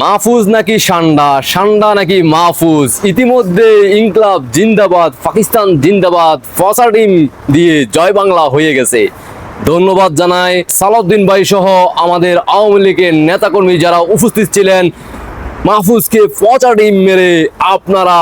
মাহফুজ নাকি সান্ডা? সান্ডা নাকি মাহফুজ? ইতিমধ্যে ইনকলাব জিন্দাবাদ, পাকিস্তান জিন্দাবাদ, ফসা টিম দিয়ে জয় বাংলা হয়ে গেছে। ধন্যবাদ জানাই সালাউদ্দিন ভাই সহ আমাদের আওয়ামী লীগের নেতাকর্মী যারা উপস্থিত ছিলেন। মাহফুজকে পচা ডিম মেরে আপনারা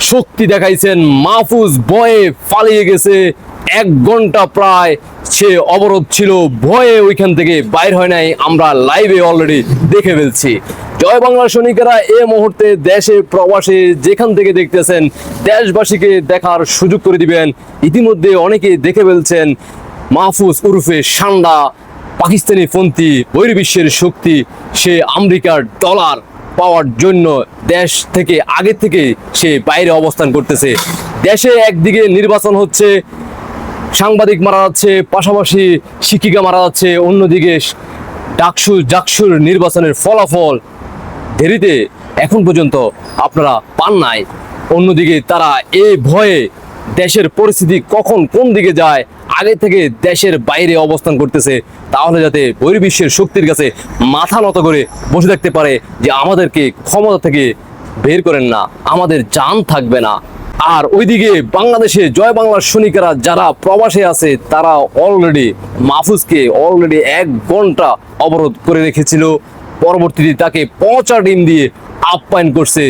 শক্তি দেখাইছেন, মাহফুজ ভয়ে পালিয়ে গেছে। এক ঘণ্টা প্রায় সে অবরোধ ছিল, ভয়ে ওইখান থেকে বাইর হয় নাই। আমরা লাইভে অলরেডি দেখে ফেলছি। জয় বাংলা সৈনিকেরা, এ মুহূর্তে দেশে প্রবাসে যেখান থেকে দেখতেছেন, দেশবাসীকে দেখার সুযোগ করে দিবেন। ইতিমধ্যে অনেকে দেখে ফেলছেন, মাহফুজ উরুফে সান্ডা, পাকিস্তানি পন্থী বহির্বিশ্বের শক্তি, সে আমেরিকার ডলার পাওয়ার জন্য দেশ থেকে আগে থেকে সে বাইরে অবস্থান করতেছে। দেশে একদিকে নির্বাচন হচ্ছে, সাংবাদিক মারা যাচ্ছে, পাশাপাশি শিক্ষিকা মারা যাচ্ছে, অন্যদিকে ডাকসু জাকসুর নির্বাচনের ফলাফল দেরিতে এখন পর্যন্ত আপনারা পান নাই। অন্যদিকে তারা এই ভয়ে দেশের পরিস্থিতি কখন কোন দিকে যায়, আগে থেকে দেশের বাইরে অবস্থান করতেছে, তাহলে যাতে বহির্বিশ্বের শক্তির কাছে মাথা নত করে বসে থাকতে পারে যে আমাদেরকে ক্ষমতা থেকে বের করেন না, আমাদের জান থাকবে না। আর ওইদিকে বাংলাদেশে জয় বাংলার সৈনিকেরা যারা প্রবাসে আছে, তারা অলরেডি মাহফুজকে অলরেডি এক ঘণ্টা অবরোধ করে রেখেছিল। পরবর্তীতে তাকে পচা ডিম দিয়ে আপ্যায়ন করছে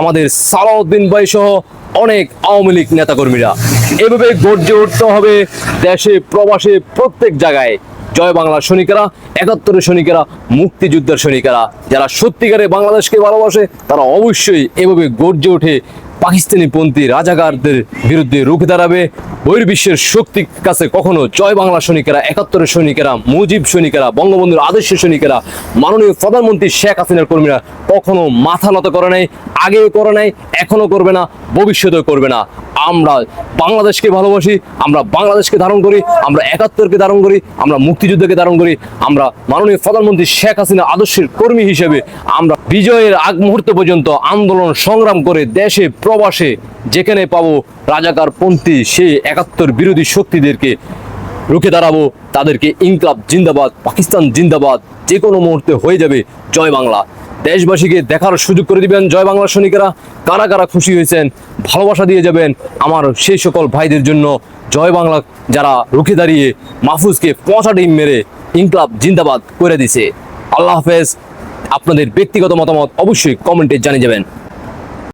আমাদের সালাউদ্দিন ভাই সহ অনেক আওয়ামী লীগ নেতাকর্মীরা। এভাবে গর্জে উঠতে হবে দেশে, প্রবাসে, প্রত্যেক জায়গায়। জয় বাংলার সৈনিকেরা, একাত্তরের সৈনিকেরা, মুক্তিযুদ্ধের সৈনিকেরা। যারা সত্যিকারে বাংলাদেশকে ভালোবাসে, তারা অবশ্যই এভাবে গর্জে ওঠে পাকিস্তানি পন্থী রাজাকারদের বিরুদ্ধে রুখে দাঁড়াবে। বহির্বিশ্বের শক্তির কাছে কখনো জয় বাংলা সৈনিকেরা, একাত্তরের সৈনিকেরা, মুজিব সৈনিকেরা, বঙ্গবন্ধুর আদর্শ সৈনিকেরা, মাননীয় প্রধানমন্ত্রী শেখ হাসিনার কর্মীরা কখনো মাথা নত করে নাই, আগেও করে নাই, এখনও করবে না, ভবিষ্যতেও করবে না। আমরা বাংলাদেশকে ভালোবাসি, আমরা বাংলাদেশকে ধারণ করি, আমরা একাত্তরকে ধারণ করি, আমরা মুক্তিযুদ্ধকে ধারণ করি, আমরা মাননীয় প্রধানমন্ত্রী শেখ হাসিনা আদর্শের কর্মী হিসেবে আমরা বিজয়ের আগ মুহূর্ত পর্যন্ত আন্দোলন সংগ্রাম করে দেশে, প্রবাসে যেখানে পাবো রাজাকার পন্থী সেই একাত্তর বিরোধী শক্তিদেরকে রুখে দাঁড়াবো। তাদেরকে ইনকলাব জিন্দাবাদ, পাকিস্তান জিন্দাবাদ যে কোনো মুহূর্তে হয়ে যাবে জয় বাংলা। দেশবাসীকে দেখার সুযোগ করে দিবেন জয় বাংলা সৈনিকেরা। কারা কারা খুশি হয়েছেন, ভালোবাসা দিয়ে যাবেন আমার সেই সকল ভাইদের জন্য। জয় বাংলা যারা রুখে দাঁড়িয়ে মাহফুজকে পচা ডিম মেরে ইনকলাব জিন্দাবাদ করে দিছে। আল্লাহ হাফেজ, আপনাদের ব্যক্তিগত মতামত অবশ্যই কমেন্টে জানিয়ে যাবেন।